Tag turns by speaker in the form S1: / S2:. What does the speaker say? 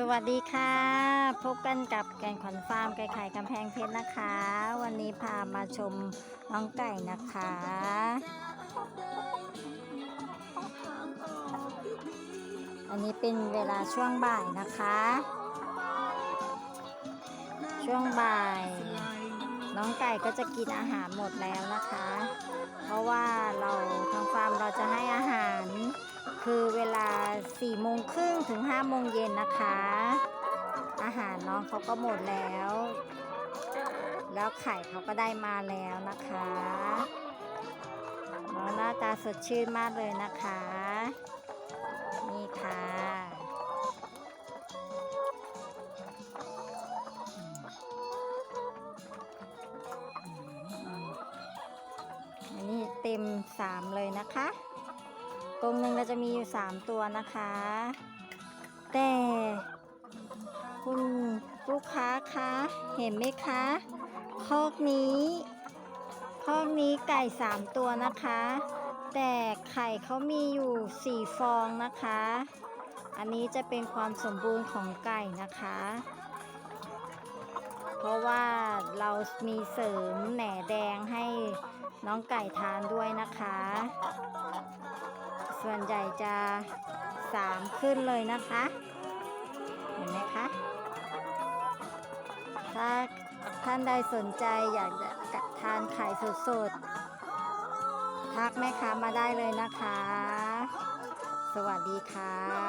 S1: สวัสดีค่ะ พบกันกับแกงขวัญฟาร์มไก่ไข่กำแพงเพชรนะคะ วันนี้พามาชมน้องไก่นะคะ อันนี้เป็นเวลาช่วงบ่ายนะคะ ช่วงบ่าย น้องไก่ก็จะกินอาหารหมดแล้วนะคะ เพราะว่าเราทางฟาร์มเราจะให้อาหาร คือเวลา 4โมงครึ่งถึง5โมงเย็นนะคะ อาหารน้องเขาก็หมดแล้ว แล้วไข่เขาก็ได้มาแล้วนะคะน้องหน้าตาสดชื่นมากเลยนะคะ นี่ค่ะอันนี้เต็มสามเลยนะคะ กรงหนึ่งเราจะมีอยู่ 3 ตัวนะคะ แต่คุณลูกค้าคะเห็นไหมคะคอกนี้คอกนี้ไก่3ตัวนะคะ แต่ไข่เขามีอยู่4ฟองนะคะ อันนี้จะเป็นความสมบูรณ์ของไก่นะคะ เพราะว่า มีเสริมแหน่แดงให้น้องไก่ทานด้วยนะคะ ส่วนใหญ่จะสามขึ้นเลยนะคะ เห็นไหมคะ ถ้าท่านใดสนใจอยากจะทานไข่สดๆ ทักแม่ค้ามาได้เลยนะคะ สวัสดีค่ะ